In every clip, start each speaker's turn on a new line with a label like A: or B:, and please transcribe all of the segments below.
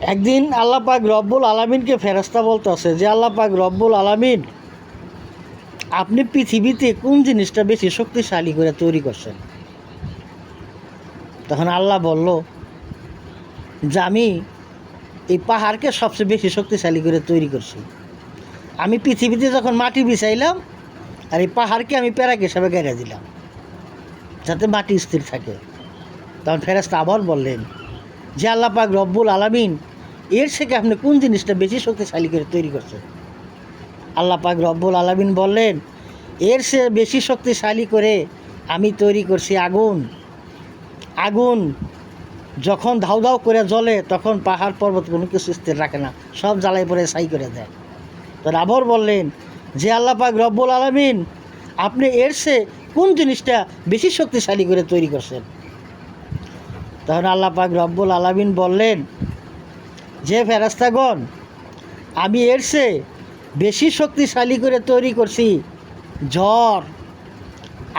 A: একদিন আল্লাহ পাক রব্বুল আলামিনকে ফেরস্তা বলতেছে যে, আল্লাহ পাক রব্বুল আলামিন, আপনি পৃথিবীতে কোন জিনিসটা বেশি শক্তিশালী করে তৈরি করছেন? তখন আল্লাহ বলল, যে, আমি এই পাহাড়কে সবচেয়ে বেশি শক্তিশালী করে তৈরি করছি। আমি পৃথিবীতে যখন মাটি বিছাইলাম আর এই পাহাড়কে আমি প্যারাক হিসাবে গেড়ে দিলাম, যাতে মাটি স্থির থাকে। তখন ফেরাস্তা আবার বললেন যে আল্লাহ পাক রব্বুল আলামিন এর থেকে আপনি কোন জিনিসটা বেশি শক্তিশালী করে তৈরি করছেন? আল্লাহ পাক রব্বুল আলামিন বললেন, এর সে বেশি শক্তিশালী করে আমি তৈরি করছি আগুন। আগুন যখন ধাউ ধাউ করে জ্বলে, তখন পাহাড় পর্বত কোনো কিছু স্থির রাখে না, সব জ্বালাই পরে সাই করে দেয়। তো আবার বললেন, যে আল্লাহ পাক রব্বুল আলামিন, আপনি এর সে কোন জিনিসটা বেশি শক্তিশালী করে তৈরি করছেন? তখন আল্লাহ পাক রব্বুল আলামিন বললেন, যে ফেরাস্তাগণ আমি এর সে বেশি শক্তিশালী করে তৈরি করছি, জ্বর,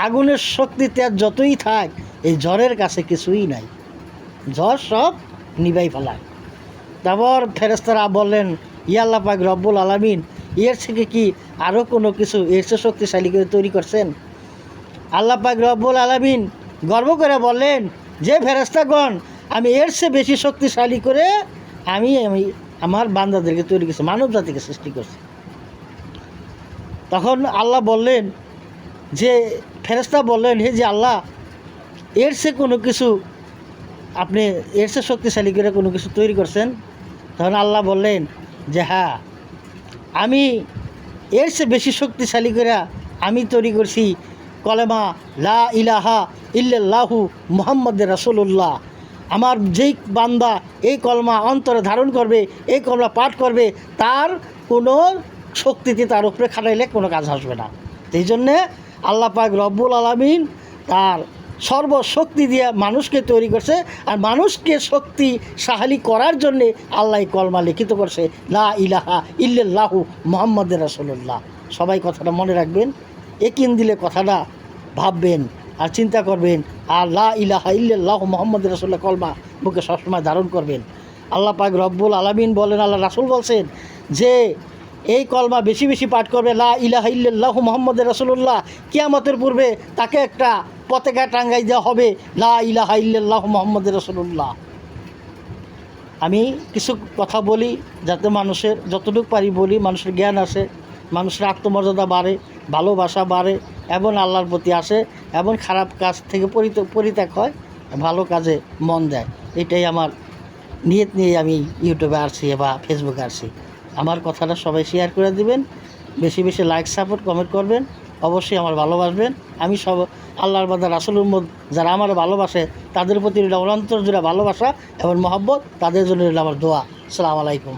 A: আগুনের শক্তিতে আর যতই থাক, এই জ্বরের কাছে কিছুই নাই। জ্বর সব নিবাই ফেলায়। তারপর ফেরেস্তারা বললেন ইয়াল্লা পাক রব্বুল আলামিন, এর থেকে কি আরও কোনো কিছু এর চেয়ে শক্তিশালী করে তৈরি করছেন? আল্লাহ পাক রব্বুল আলামিন গর্ব করে বললেন যে ফেরেস্তাগণ আমি এর চেয়ে বেশি শক্তিশালী করে আমি আমি, আমার বান্দাদেরকে তৈরি করছি মানব জাতিকে সৃষ্টি করছি। তখন আল্লাহ বললেন, যে ফেরেস্তা বললেন, হে যে আল্লাহ, এর সে কোনো কিছু আপনি এর সে শক্তিশালী করে কোনো কিছু তৈরি করছেন? তখন আল্লাহ বললেন, যে হ্যাঁ আমি এর সে বেশি শক্তিশালী করে আমি তৈরি করছি কলেমা লা ইলাহা ইল্লাল্লাহু মুহাম্মদ রাসূলুল্লাহ। আমার যেই বান্দা এই কলমা অন্তরে ধারণ করবে, এই কলমা পাঠ করবে, তার কোনো শক্তিতে তার উপরে খাটাইলে কোনো কাজ আসবে না। এই জন্যে আল্লাহ পাক রব্বুল আলমিন তার সর্বশক্তি দিয়ে মানুষকে তৈরি করছে, আর মানুষকে শক্তি সাহালি করার জন্যে আল্লাহ কলমা লিখিত করছে, লা ইলাহা ইল্লাল্লাহু মোহাম্মদ রাসূলুল্লাহ। সবাই কথাটা মনে রাখবেন। একিন দিলে কথাটা ভাববেন আর চিন্তা করবেন, আর লা ইলাহা ইল্লাল্লাহু মোহাম্মদ রাসূলুল্লাহ কলমা বুকে সবসময় ধারণ করবেন। আল্লাহ পাক রব্বুল আলামিন বলেন, আল্লাহ রাসুল বলছেন যে, এই কলমা বেশি বেশি পাঠ করবে, লা ইলাহা ইল্লাল্লাহু মোহাম্মদ রাসূলুল্লাহ কিয়ামতের পূর্বে তাকে একটা পতাকা টাঙ্গাই দেওয়া হবে, লা ইলাহা ইল্লাল্লাহু মোহাম্মদ রাসূলুল্লাহ আমি কিছু কথা বলি যাতে মানুষের, যতটুকু পারি বলি, মানুষের জ্ঞান আসে, মানুষের আত্মমর্যাদা বাড়ে। ভালোবাসা বাড়ে এবং আল্লাহর প্রতি আসে এবং খারাপ কাজ থেকে পরিত, পরিত্যাগ হয়, ভালো কাজে মন দেয়। এটাই আমার নিয়ত নিয়ে আমি ইউটিউবে আসছি বা ফেসবুকে আসছি। আমার কথাটা সবাই শেয়ার করে দিবেন, বেশি বেশি লাইক সাপোর্ট কমেন্ট করবেন, অবশ্যই আমার ভালোবাসবেন। আমি সব আল্লাহর বাদা রাসুল উম্মদ যারা আমার ভালোবাসে, তাদের প্রতি অনন্তর জুড়ে ভালোবাসা এবং মহব্বত, তাদের জন্য আমার দোয়া। সালাম আলাইকুম।